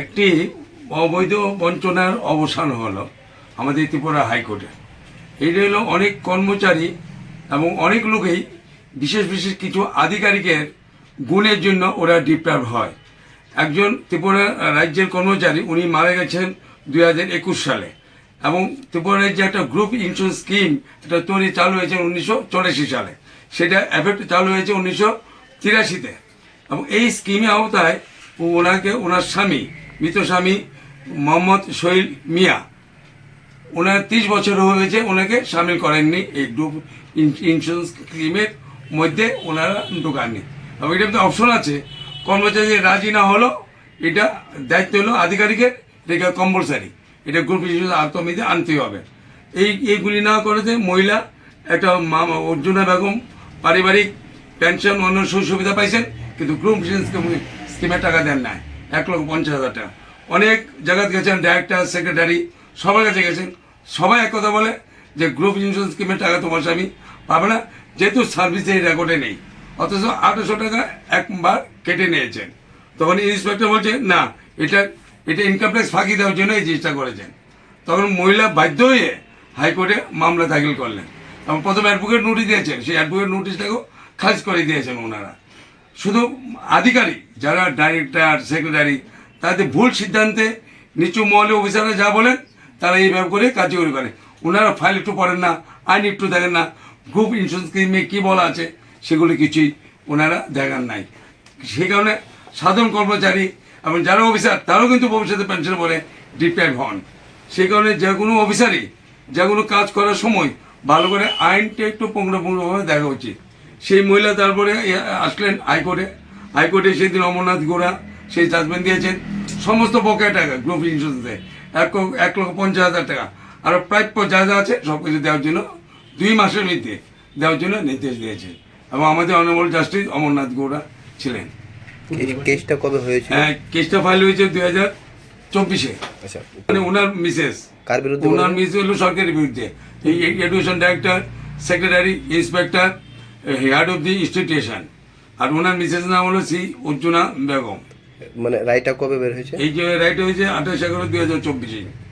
একটি অবৈধ বঞ্চনার অবসান হলো আমাদের ত্রিপুরা হাইকোর্টে। এটা হলো অনেক কর্মচারী এবং অনেক লোকেই, বিশেষ বিশেষ কিছু আধিকারিকের গুণের জন্য ওরা ডিপ্রাইভ হয়। একজন ত্রিপুরা রাজ্যের কর্মচারী, উনি মারা গেছেন দুই হাজার একুশ সালে এবং ত্রিপুরা রাজ্যে একটা গ্রুপ ইন্স্যুরেন্স স্কিম এটা তৈরি চালু হয়েছে উনিশশো চৌরাশি সালে। সেটা এফেক্ট চালু হয়েছে উনিশশো তিরাশিতে এবং এই স্কিমের আওতায় ওনাকে, ওনার স্বামী মৃত স্বামী মোহাম্মদ সোহেল মিয়া। ওনার তিরিশ বছর হয়েছে ওনাকে সামিল করেননি এই গ্রুপ ইন্স্যুরেন্স স্কিমের মধ্যে ওনারা ঢোকাননি। এবং এটা অপশন আছে, কর্মচারী রাজি না হলো, এটা দায়িত্ব হলো আধিকারিকের, এটা কম্পালসারি এটা গ্রুপ ইন্স্যুরেন্স আত্মমিতে আনতেই হবে। এই, এইগুলি না করেতে মহিলা একটা মা- অর্জুনা বেগম পারিবারিক পেনশন অন্য সুযোগ সুবিধা পাইছেন, কিন্তু গ্রুপ ইন্স্যুরেন্স স্কিমের টাকা দেন নাই। এক লক্ষ পঞ্চাশ হাজার টাকা। অনেক জায়গাতে গেছেন ডাইরেক্টর সেক্রেটারি সবার কাছে গেছেন। সবাই এক কথা বলে যে গ্রুপ ইন্স্যুরেন্স স্কিমের টাকা তোমার স্বামী পাবে না, যেহেতু সার্ভিসে এই রেকর্ডে নেই। অথচ আঠারোশো টাকা একবার কেটে নিয়েছেন। তখন ইন্সপেক্টর বলছে, না, এটা এটা ইনকাম ট্যাক্স ফাঁকি দেওয়ার জন্য এই জিনিসটা করেছেন। তখন মহিলা বাধ্য হয়ে হাইকোর্টে মামলা দাখিল করলেন। এবং প্রথম অ্যাডভোকেট নোটিশ দিয়েছেন। সেই অ্যাডভোকেট নোটিশটাকেও খারিজ করে দিয়েছেন ওনারা। শুধু আধিকারিক, যারা ডাইরেক্টর সেক্রেটারি তাদের ভুল সিদ্ধান্তে নিচু মহলে অফিসাররা যা বলেন, তারা এইভাবে করে কার্যকরী করে। ওনারা ফাইল একটু পড়েন না, আইন একটু দেখেন না গ্রুপ ইন্স্যুরেন্স স্কিমে কী বলা আছে, সেগুলো কিছুই ওনারা দেখান নাই। সেই কারণে সাধারণ কর্মচারী এবং যারা অফিসার, তারাও কিন্তু ভবিষ্যতে পেনশন বলে ডিপ্রাইভ হন। সেই কারণে যে কোনো অফিসারই, যে কোনো কাজ করার সময় ভালো করে আইনটা একটু পুঙ্খানুপুঙ্খভাবে দেখা উচিত। সেই মহিলা তারপরে আসলেন হাইকোর্টে। হাইকোর্টে সেদিন অমরনাথ গোড়া সেই জাজমেন্ট দিয়েছেন। সমস্ত বকেয়া টাকা গ্রুপ ইন্স্যুরেন্সে এক এক লক্ষ পঞ্চাশ হাজার টাকা। আর প্রাপ্য যা যা আছে সব কিছু দেওয়ার জন্য দুই মাসের মধ্যে দেওয়ার জন্য নির্দেশ দিয়েছেন। এবং আমাদের অনারেবল জাস্টিস অমরনাথ গৌড়া ছিলেন। কেসটা কবে হয়েছিল? হ্যাঁ কেসটা ফাইল হয়েছে দুই হাজার চব্বিশে। আচ্ছা। মানে ওনার মিসেস কার বিরুদ্ধে? ওনার বলেন? মিস হলো সরকারের বিরুদ্ধে। এই education director secretary inspector head of the institution আর ওনার মিসেস নাম হলো সি অর্জুনা বেগম মানে রায়টা কবে বের হয়েছে? এই যে রাইট হয়েছে আঠাশ এগারো দুই হাজার চব্বিশে।